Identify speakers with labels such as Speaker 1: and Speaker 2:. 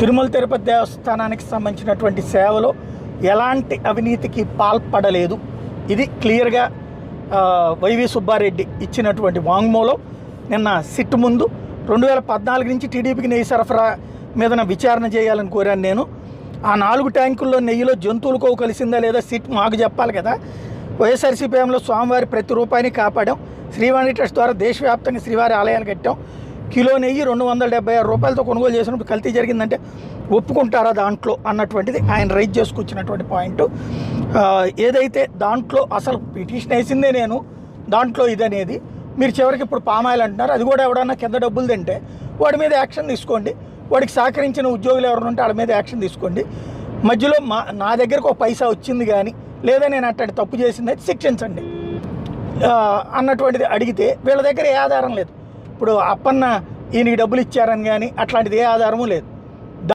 Speaker 1: తిరుమల తిరుపతి దేవస్థానానికి సంబంధించినటువంటి సేవలో ఎలాంటి అవినీతికి పాల్పడలేదు. ఇది క్లియర్గా వైవి సుబ్బారెడ్డి ఇచ్చినటువంటి వాంగ్మూలం. నిన్న సిట్ ముందు రెండు వేల పద్నాలుగు నుంచి టీడీపీకి నెయ్యి సరఫరా మీద విచారణ చేయాలని కోరాను నేను. ఆ నాలుగు ట్యాంకుల్లో నెయ్యిలో జంతువులకు కలిసిందా లేదా సిట్ మాకు చెప్పాలి కదా. వైఎస్ఆర్సీపీఎంలో స్వామివారి ప్రతి రూపాయిని కాపాడాం. శ్రీవాణి ట్రస్ట్ ద్వారా దేశవ్యాప్తంగా శ్రీవారి ఆలయాలు కట్టాం. కిలో నెయ్యి రెండు వందల డెబ్బై ఆరు రూపాయలతో కొనుగోలు చేసినప్పుడు కల్తీ జరిగిందంటే ఒప్పుకుంటారా దాంట్లో అన్నటువంటిది ఆయన రైజ్ చేసుకొచ్చినటువంటి పాయింట్. ఏదైతే దాంట్లో అసలు పిటిషన్ వేసిందే నేను దాంట్లో ఇదనేది. మీరు చివరికి ఇప్పుడు పామాయిల్ అంటున్నారు అది కూడా ఎవడన్నా కింద డబ్బులు తింటే వాడి మీద యాక్షన్ తీసుకోండి. వాడికి సహకరించిన ఉద్యోగులు ఎవరు ఉంటే వాళ్ళ మీద యాక్షన్ తీసుకోండి. మధ్యలో మా నా దగ్గరకు ఒక పైసా వచ్చింది కానీ లేదా నేను అట్టడి తప్పు చేసింది అయితే శిక్షించండి. అన్నటువంటిది అడిగితే వీళ్ళ దగ్గర ఏ ఆధారం లేదు. ఇప్పుడు అప్పన్న ఈయనకి డబ్బులు ఇచ్చారని కానీ అట్లాంటిది ఏ ఆధారము లేదు.